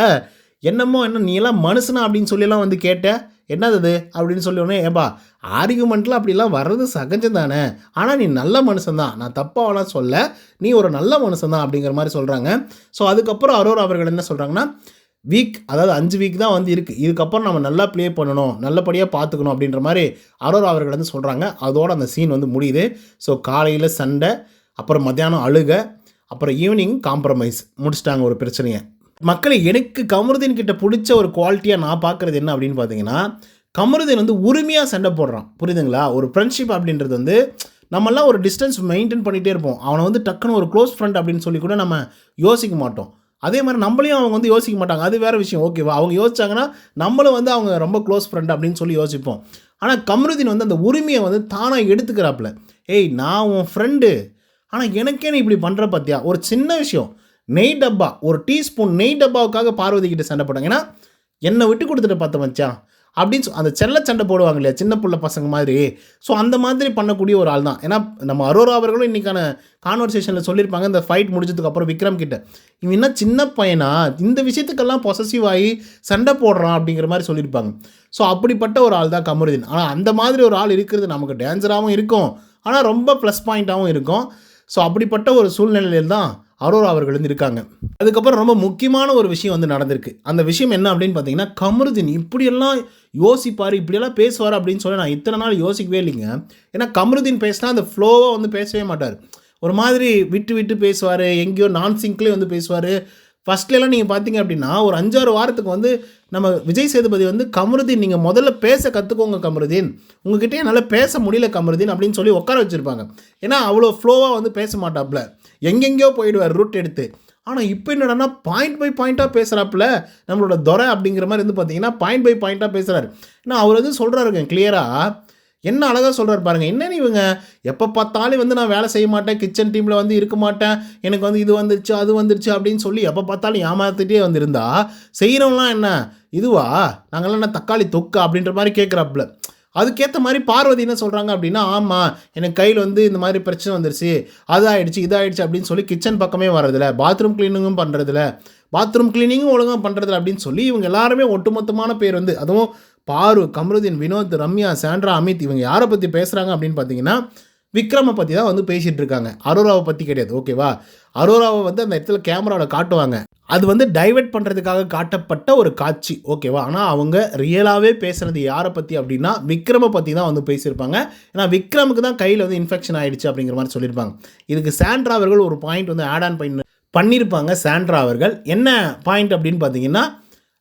Speaker 1: என்னமோ என்ன நீ எல்லாம் மனுஷனா அப்படின்னு சொல்லியெல்லாம் வந்து கேட்ட என்னது அது? அப்படின்னு சொல்லி உடனே ஏப்பா ஆர்கியூமெண்ட்டில் அப்படிலாம் வர்றது சகஜம் தானே? ஆனால் நீ நல்ல மனுஷன்தான் நான் தப்பாவெல்லாம் சொல்ல நீ ஒரு நல்ல மனுஷன் தான் அப்படிங்கிற மாதிரி சொல்கிறாங்க ஸோ அதுக்கப்புறம் அரோர் அவர்கள் என்ன சொல்கிறாங்கன்னா வீக் அதாவது அஞ்சு வீக் தான் வந்து இருக்குது இதுக்கப்புறம் நம்ம நல்லா ப்ளே பண்ணணும் நல்லபடியாக பார்த்துக்கணும் அப்படின்ற மாதிரி அரோரா அவர்கள் வந்து சொல்கிறாங்க அதோட அந்த சீன் வந்து முடியுது. ஸோ காலையில் சண்டை அப்புறம் மத்தியானம் அழுக அப்புறம் ஈவினிங் காம்ப்ரமைஸ் முடிச்சிட்டாங்க ஒரு பிரச்சனையை. மக்களை எனக்கு கமருதீன் கிட்ட பிடிச்ச ஒரு குவாலிட்டியாக நான் பார்க்குறது என்ன அப்படின்னு பார்த்தீங்கன்னா கமருதீன் வந்து உரிமையாக சண்டை போடுறான். புரியுதுங்களா? ஒரு ஃப்ரெண்ட்ஷிப் அப்படின்றது வந்து நம்மெல்லாம் ஒரு டிஸ்டன்ஸ் மெயின்டைன் பண்ணிகிட்டே இருப்போம். அவனை வந்து டக்குன்னு ஒரு க்ளோஸ் ஃப்ரெண்ட் அப்படின்னு சொல்லி கூட நம்ம யோசிக்க மாட்டோம். அதே மாதிரி நம்மளையும் அவங்க வந்து யோசிக்க மாட்டாங்க. அது வேறு விஷயம். ஓகேவா அவங்க யோசிச்சாங்கன்னா நம்மளும் வந்து அவங்க ரொம்ப க்ளோஸ் ஃப்ரெண்ட் அப்படின்னு சொல்லி யோசிப்போம். ஆனால் கமருதீன் வந்து அந்த உரிமையை வந்து தானாக எடுத்துக்கிறாப்புல. ஏய் நான் உன் ஃப்ரெண்டு ஆனால் எனக்கே நீ இப்படி பண்ணுற பார்த்தியா ஒரு சின்ன விஷயம். நெய் டப்பா. ஒரு டீஸ்பூன் நெய் டப்பாவுக்காக பார்வதி கிட்ட சண்டை போட்டாங்க. ஏன்னா என்னை விட்டு கொடுத்துட்டு பார்த்த மச்சான். அப்படின்னு சொ- அந்த செல்ல சண்டை போடுவாங்க இல்லையா? சின்ன புள்ள பசங்க மாதிரி. ஸோ அந்த மாதிரி பண்ணக்கூடிய ஒரு ஆள் தான் ஏன்னா நம்ம அரோரா அவர்களும் இன்றைக்கான கான்வர்சேஷனில் சொல்லியிருப்பாங்க இந்த ஃபைட் முடிஞ்சதுக்கு அப்புறம் விக்ரம் கிட்ட. இவன் என்ன சின்ன பையனா? இந்த விஷயத்துக்கெல்லாம் பொசசிவ் ஆகி சண்டை போடுறான் அப்படிங்கிற மாதிரி சொல்லியிருப்பாங்க. ஸோ அப்படிப்பட்ட ஒரு ஆள் தான் கமருதீன். ஆனால் அந்த மாதிரி ஒரு ஆள் இருக்கிறது நமக்கு டேஞ்சராகவும் இருக்கும். ஆனால் ரொம்ப ப்ளஸ் பாயிண்ட்டாகவும் இருக்கும். ஸோ அப்படிப்பட்ட ஒரு சூழ்நிலையில் தான் அரோரா அவர்கள் வந்து இருக்காங்க அதுக்கப்புறம் ரொம்ப முக்கியமான ஒரு விஷயம் வந்து நடந்திருக்கு. அந்த விஷயம் என்ன அப்படின்னு பார்த்தீங்கன்னா கமருதீன் இப்படியெல்லாம் யோசிப்பார் இப்படியெல்லாம் பேசுவார் அப்படின்னு சொல்லி நான் இத்தனை நாள் யோசிக்கவே இல்லைங்க. ஏன்னா கமருதீன் பேசினா அந்த ஃப்ளோவாக வந்து பேசவே மாட்டார். ஒரு மாதிரி விட்டு விட்டு பேசுவார் எங்கேயோ நான் சிங்க்லேயே வந்து பேசுவார். ஃபஸ்ட்லலாம் நீங்கள் பார்த்தீங்க அப்படின்னா ஒரு அஞ்சாறு வாரத்துக்கு வந்து நம்ம விஜய் சேதுபதி வந்து கமருதீன் நீங்கள் முதல்ல பேச கற்றுக்கோங்க கமருதீன். உங்ககிட்டயே என்னால் பேச முடியல கமருதீன் அப்படின்னு சொல்லி உட்கார வச்சுருப்பாங்க. ஏன்னா அவ்வளோ ஃப்ளோவாக வந்து பேச மாட்டாப்புல எங்கெங்கேயோ போயிடுவார் ரூட் எடுத்து. ஆனால் இப்போ என்னடான்னா பாயிண்ட் பை பாயிண்ட்டாக பேசுகிறாப்புல நம்மளோட துறை அப்படிங்கிற மாதிரி வந்து பார்த்தீங்கன்னா பாயிண்ட் பை பாயிண்ட்டாக பேசுகிறாரு ஏன்னா அவர் வந்து சொல்கிறாருங்க கிளியராக என்ன அழகாக சொல்கிறார் பாருங்க என்ன இவங்க? எப்போ பார்த்தாலும் வந்து நான் வேலை செய்ய மாட்டேன் கிச்சன் டீமில் வந்து இருக்க மாட்டேன் எனக்கு வந்து இது வந்துருச்சு அது வந்துருச்சு அப்படின்னு சொல்லி எப்போ பார்த்தாலும் ஏமாத்திட்டே வந்திருந்தா செய்கிறவங்களாம் என்ன? இதுவா? நாங்களாம் என்ன தக்காளி தொக்கா அப்படின்ற மாதிரி கேட்குறாப்புல அதுக்கேற்ற மாதிரி பார்வதி என்ன சொல்கிறாங்க அப்படின்னா ஆமாம் எனக்கு கையில் வந்து இந்த மாதிரி பிரச்சனை வந்துருச்சு அது ஆயிடுச்சு இதாயிடுச்சு அப்படின்னு சொல்லி கிச்சன் பக்கமே வர்றதில்ல பாத்ரூம் க்ளீனிங்கும் பண்ணுறதில்ல பாத்ரூம் க்ளீனிங்கும் ஒழுங்காக பண்ணுறதில்ல அப்படின்னு சொல்லி இவங்க எல்லாருமே ஒட்டுமொத்தமான பேர் வந்து அதுவும் பாரு கமருதீன் வினோத் ரம்யா சாண்ட்ரா அமித் இவங்க யாரை பற்றி பேசுகிறாங்க அப்படின்னு பார்த்தீங்கன்னா விக்ரமை பற்றி தான் வந்து பேசிகிட்டு இருக்காங்க. அரோராவை பற்றி கிடையாது. ஓகேவா அரோராவை வந்து அந்த இடத்துல கேமராவில் காட்டுவாங்க. அது வந்து டைவெர்ட் பண்ணுறதுக்காக காட்டப்பட்ட ஒரு காட்சி. ஓகேவா ஆனால் அவங்க ரியலாகவே பேசுகிறது யாரை பற்றி அப்படின்னா விக்ரமை பற்றி தான் வந்து பேசியிருப்பாங்க. ஏன்னா விக்ரமுக்கு தான் கையில் வந்து இன்ஃபெக்ஷன் ஆகிடுச்சு அப்படிங்கிற மாதிரி சொல்லியிருப்பாங்க. இதுக்கு சாண்ட்ரா அவர்கள் ஒரு பாயிண்ட் வந்து ஆட் ஆன் பண்ணி பண்ணியிருப்பாங்க சாண்ட்ரா அவர்கள். என்ன பாயிண்ட் அப்படின்னு பார்த்தீங்கன்னா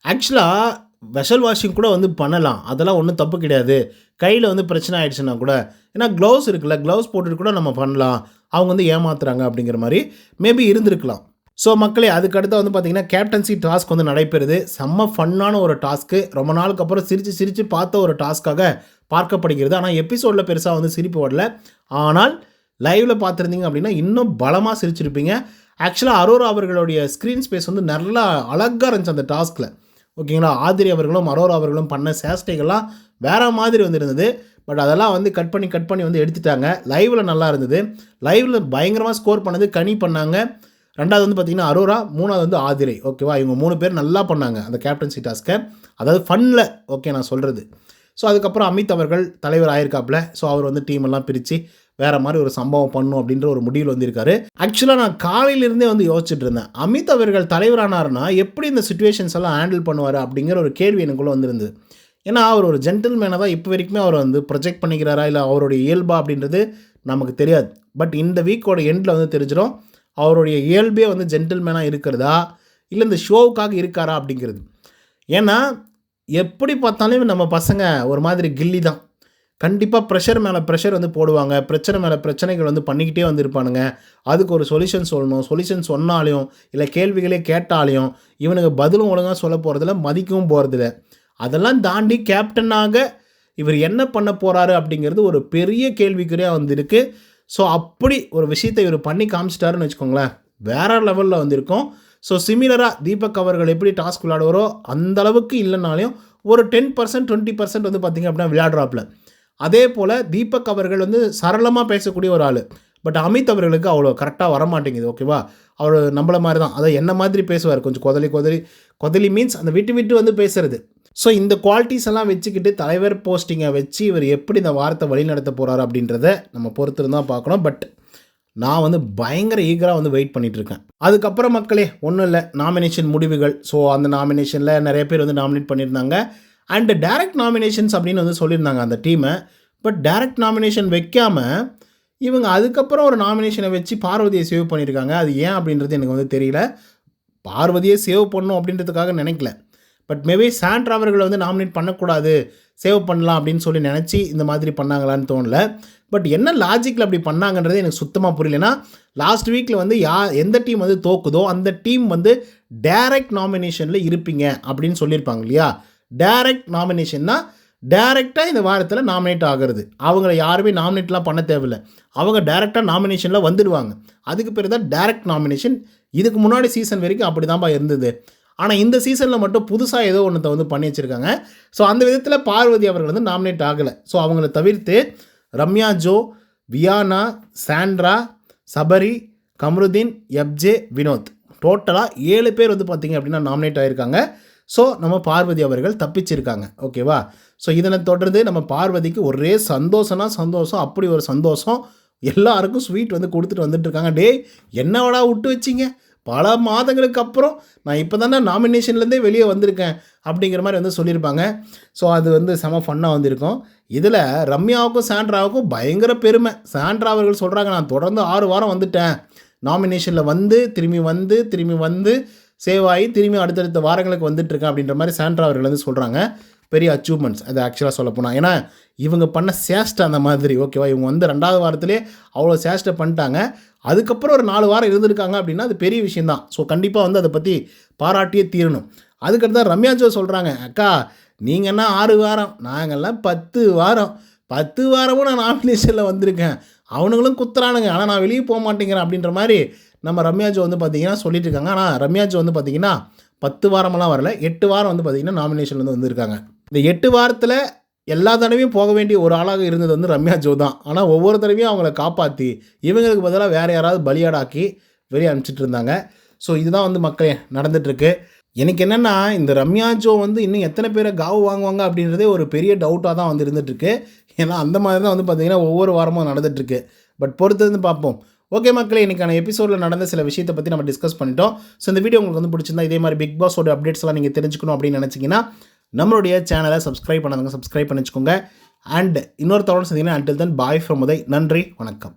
Speaker 1: ஆக்சுவலாக வெஷல் வாஷிங் கூட வந்து பண்ணலாம். அதெல்லாம் ஒன்றும் தப்பு கிடையாது. கையில் வந்து பிரச்சனை ஆயிடுச்சுன்னா கூட ஏன்னா க்ளவுஸ் இருக்குல்ல க்ளவுஸ் போட்டுட்டு கூட நம்ம பண்ணலாம். அவங்க வந்து ஏமாத்துறாங்க அப்படிங்கிற மாதிரி மேபி இருந்திருக்கலாம். ஸோ மக்களே அதுக்கடுத்து வந்து பார்த்தீங்கன்னா கேப்டன்சி டாஸ்க் வந்து நடைபெறுது. செம்ம ஃபன்னான ஒரு டாஸ்க்கு ரொம்ப நாளுக்கு அப்புறம் சிரித்து சிரித்து பார்த்த ஒரு டாஸ்க்காக பார்க்கப்படுகிறது. ஆனால் எபிசோடில் பெருசாக வந்து சிரிப்பு வரல. ஆனால் லைவில் பார்த்துருந்தீங்க அப்படின்னா இன்னும் பலமாக சிரிச்சிருப்பீங்க. ஆக்சுவலாக அரோரா அவர்களுடைய ஸ்க்ரீன் ஸ்பேஸ் வந்து நல்லா அழகாக இருந்துச்சு அந்த டாஸ்கில் ஓகேங்களா ஆதிரி அவர்களும் அரோரா அவர்களும் பண்ண சேஷ்டைகள்லாம் வேறு மாதிரி வந்து இருந்தது பட் அதெல்லாம் வந்து கட் பண்ணி கட் பண்ணி வந்து எடுத்துட்டாங்க. லைவில் நல்லா இருந்தது. லைவில் பயங்கரமாக ஸ்கோர் பண்ணது கனி பண்ணாங்க. ரெண்டாவது வந்து பார்த்திங்கன்னா அரோரா மூணாவது வந்து ஆதிரை. ஓகேவா இவங்க மூணு பேர் நல்லா பண்ணாங்க அந்த கேப்டன்சி டாஸ்க்கை அதாவது ஃபன்னில் ஓகே நான் சொல்கிறது ஸோ அதுக்கப்புறம் அமித் அவர்கள் தலைவர் ஆயிருக்காப்புல. ஸோ அவர் வந்து டீம் எல்லாம் பிரித்து வேறு மாதிரி ஒரு சம்பவம் பண்ணும் அப்படின்ற ஒரு முடிவில் வந்திருக்காரு. ஆக்சுவலாக நான் காலையிலேருந்தே வந்து யோசிச்சுட்டு இருந்தேன். அமித் அவர்கள் தலைவரானார்னா எப்படி இந்த சுச்சுவேஷன்ஸ் எல்லாம் ஹேண்டில் பண்ணுவார் அப்படிங்கிற ஒரு கேள்வி எனக்குள்ளே வந்திருந்தது. ஏன்னா அவர் ஒரு ஜென்டில்மேனை தான் இப்போ வரைக்குமே அவர் வந்து ப்ரொஜெக்ட் பண்ணிக்கிறாரா? இல்லை அவருடைய இயல்பா அப்படின்றது நமக்கு தெரியாது. பட் இந்த வீக்கோட எண்டில் வந்து தெரிஞ்சிடும் அவருடைய இயல்பே வந்து ஜென்டில்மேனாக இருக்கிறதா? இல்லை இந்த ஷோவுக்காக இருக்காரா அப்படிங்கிறது. ஏன்னா எப்படி பார்த்தாலும் நம்ம பசங்க ஒரு மாதிரி கில்லி தான். கண்டிப்பாக ப்ரெஷர் மேலே ப்ரெஷர் வந்து போடுவாங்க. பிரச்சனை மேலே பிரச்சனைகள் வந்து பண்ணிக்கிட்டே வந்திருப்பானுங்க. அதுக்கு ஒரு சொல்யூஷன் சொல்லணும். சொல்யூஷன் சொன்னாலையும் இல்லை கேள்விகளே கேட்டாலையும் இவனுக்கு பதிலும் ஒழுங்காக சொல்ல போகிறதில்ல மதிக்கவும் போகிறதில்ல அதெல்லாம் தாண்டி கேப்டனாக இவர் என்ன பண்ண போகிறாரு அப்படிங்கிறது ஒரு பெரிய கேள்விக்குறியாக வந்திருக்கு. ஸோ அப்படி ஒரு விஷயத்தை இவர் பண்ணி காமிச்சிட்டாருன்னு வச்சுக்கோங்களேன். வேற லெவலில் வந்திருக்கும். ஸோ சிமிலராக தீபக் அவர்கள் எப்படி டாஸ்க் விளையாடுவாரோ அந்த அளவுக்கு இல்லைனாலையும் ஒரு டென் பர்சன்ட் டுவெண்ட்டி பர்சன்ட் வந்து பார்த்திங்க அப்படின்னா விளையாடுறாப்புல. அதே போல் தீபக் அவர்கள் வந்து சரளமாக பேசக்கூடிய ஒரு ஆள். பட் அமித் அவர்களுக்கு அவ்வளோ கரெக்டாக வர மாட்டேங்குது ஓகேவா அவர் நம்மள மாதிரி தான் அதை என்ன மாதிரி பேசுவார்? கொஞ்சம் கொதலி கொதலி. கொதலி மீன்ஸ் அந்த விட்டு விட்டு வந்து பேசுறது. ஸோ இந்த குவாலிட்டிஸ் எல்லாம் வச்சுக்கிட்டு தலைவர் போஸ்டிங்கை வச்சு இவர் எப்படி இந்த வாரத்தை வழிநடத்த போகிறாரு அப்படின்றத நம்ம பொறுத்திருந்து பார்க்கணும். பட் நான் வந்து பயங்கர ஈகராக வந்து வெயிட் பண்ணிகிட்ருக்கேன் இருக்கேன். அதுக்கப்புறம் மக்களே ஒன்றும் இல்லை. நாமினேஷன் முடிவுகள். ஸோ அந்த நாமினேஷனில் நிறைய பேர் வந்து நாமினேட் பண்ணியிருந்தாங்க. அண்டு டைரக்ட் நாமினேஷன்ஸ் அப்படின்னு வந்து சொல்லியிருந்தாங்க அந்த டீமை பட் டைரக்ட் நாமினேஷன் வைக்காமல் இவங்க அதுக்கப்புறம் ஒரு நாமினேஷனை வச்சு பார்வதியை சேவ் பண்ணியிருக்காங்க. அது ஏன் அப்படின்றது எனக்கு வந்து தெரியல. பார்வதியை சேவ் பண்ணும் அப்படின்றதுக்காக நினைக்கல. பட் மேபி சாண்ட்ரா அவர்களை வந்து நாமினேட் பண்ணக்கூடாது சேவ் பண்ணலாம் அப்படின்னு சொல்லி நினச்சி இந்த மாதிரி பண்ணாங்களான்னு தோணல. பட் என்ன லாஜிக்கில் அப்படி பண்ணாங்கன்றது எனக்கு சுத்தமாக புரியலனா லாஸ்ட் வீக்கில் வந்து யா எந்த டீம் வந்து தோக்குதோ அந்த டீம் வந்து டைரக்ட் நாமினேஷனில் இருப்பீங்க அப்படின்னு சொல்லியிருப்பாங்க இல்லையா? டைரக்ட் நாமினேஷன்னா டைரெக்டாக இந்த வாரத்தில் நாமினேட் ஆகிறது. அவங்கள யாருமே நாமினேட்லாம் பண்ண தேவையில்லை. அவங்க டைரெக்டாக நாமினேஷனில் வந்துடுவாங்க. அதுக்கு பேர் தான் டைரக்ட் நாமினேஷன் இதுக்கு முன்னாடி சீசன் வரைக்கும் அப்படி தான்ப்பா இருந்தது. ஆனால் இந்த சீசனில் மட்டும் புதுசாக ஏதோ ஒன்றத்தை வந்து பண்ணி வச்சுருக்காங்க. ஸோ அந்த விதத்தில் பார்வதி அவர்கள் வந்து நாமினேட் ஆகலை. ஸோ அவங்கள தவிர்த்து Ramya Joe Viana Sandra Sabari Kamrudeen FJ Vinod. டோட்டலாக ஏழு பேர் வந்து பார்த்திங்க அப்படின்னா நாமினேட் ஆகியிருக்காங்க ஸோ நம்ம பார்வதி அவர்கள் தப்பிச்சிருக்காங்க. ஓகேவா ஸோ இதனை தொடர்ந்து நம்ம பார்வதிக்கு ஒரே சந்தோஷம்னா சந்தோஷம் அப்படி ஒரு சந்தோஷம். எல்லாருக்கும் ஸ்வீட் வந்து கொடுத்துட்டு வந்துட்டு இருக்காங்க. டேய் என்னவடா விட்டு வச்சிங்க? பல மாதங்களுக்கு அப்புறம் நான் இப்போ தானே நாமினேஷன்லேருந்தே வெளியே வந்திருக்கேன் அப்படிங்கிற மாதிரி வந்து சொல்லியிருப்பாங்க. ஸோ அது வந்து செம ஃபன்னாக வந்திருக்கும். இதில் ரம்யாவுக்கும் சாண்ட்ராவுக்கும் பயங்கர பெருமை. சாண்ட்ரா அவர்கள் சொல்கிறாங்க நான் தொடர்ந்து ஆறு வாரம் வந்துட்டேன். நாமினேஷனில் வந்து திரும்பி வந்து திரும்பி வந்து சேவ் ஆகி திரும்பி அடுத்தடுத்த வாரங்களுக்கு வந்துட்டுருக்கேன் அப்படின்ற மாதிரி சாண்ட்ரா அவர்கள் வந்து சொல்கிறாங்க பெரிய அச்சீவ்மெண்ட்ஸ் அது ஆக்சுவலாக சொல்ல போனால் ஏன்னா இவங்க பண்ண சேஷ்டை அந்த மாதிரி. ஓகேவா இவங்க வந்து ரெண்டாவது வாரத்திலே அவ்வளோ சேஷ்டை பண்ணிட்டாங்க. அதுக்கப்புறம் ஒரு நாலு வாரம் இருந்திருக்காங்க அப்படின்னா அது பெரிய விஷயந்தான் ஸோ கண்டிப்பாக வந்து அதை பற்றி பாராட்டியே தீரணும். அதுக்கடுத்து தான் ரம்யா ஜோ சொல்கிறாங்க அக்கா நீங்கன்னா ஆறு வாரம்? நாங்கள்லாம் பத்து வாரம். பத்து வாரமும் நான் நாமினேஷனில் வந்திருக்கேன். அவனுங்களும் குத்துறானுங்க. ஆனால் நான் வெளியே போக மாட்டேங்கிறேன் அப்படின்ற மாதிரி நம்ம ரம்யாஜோ வந்து பார்த்தீங்கன்னா சொல்லிட்டு இருக்காங்க ஆனால் ரம்யாஜோ வந்து பார்த்தீங்கன்னா பத்து வாரமெல்லாம் வரல. எட்டு வாரம் வந்து பார்த்தீங்கன்னா நாமினேஷன் வந்து வந்திருக்காங்க. இந்த எட்டு வாரத்தில் எல்லா தடவையும் போக வேண்டிய ஒரு ஆளாக இருந்தது வந்து ரம்யா ஜோ தான். ஆனால் ஒவ்வொரு தடவையும் அவங்கள காப்பாற்றி இவங்களுக்கு பதிலாக வேறு யாராவது பலியாடாக்கி வெளியே அனுப்பிச்சிட்டு இருந்தாங்க. ஸோ இதுதான் வந்து மக்களே நடந்துகிட்ருக்கு எனக்கு என்னென்னா இந்த ரம்யா ஜோ வந்து இன்னும் எத்தனை பேரை காவு வாங்குவாங்க அப்படின்றதே ஒரு பெரிய டவுட்டாக தான் வந்து இருந்துகிட்ருக்கு ஏன்னா அந்த மாதிரி தான் வந்து பார்த்திங்கன்னா ஒவ்வொரு வாரமும் நடந்துகிட்ருக்கு பட் பொறுத்திருந்து பார்ப்போம். ஓகே மக்களே இன்றைக்கான எபிசோடில் நடந்த சில விஷயத்தை பற்றி நம்ம டிஸ்கஸ் பண்ணிட்டோம். ஸோ இந்த வீடியோ உங்களுக்கு வந்து பிடிச்சிருந்தா இதே மாதிரி பிக் பாஸோட அப்டேட்ஸ்லாம் நீங்கள் தெரிஞ்சுக்கணும் அப்படின்னு நினச்சிங்கன்னா நம்மளுடைய சேனலை சப்ஸ்கிரைப் பண்ணாதவங்க சப்ஸ்கிரைப் பண்ணிச்சுக்கோங்க. அண்ட் இன்னொரு தவறு சந்திங்கன்னா until then bye from Uday நன்றி வணக்கம்.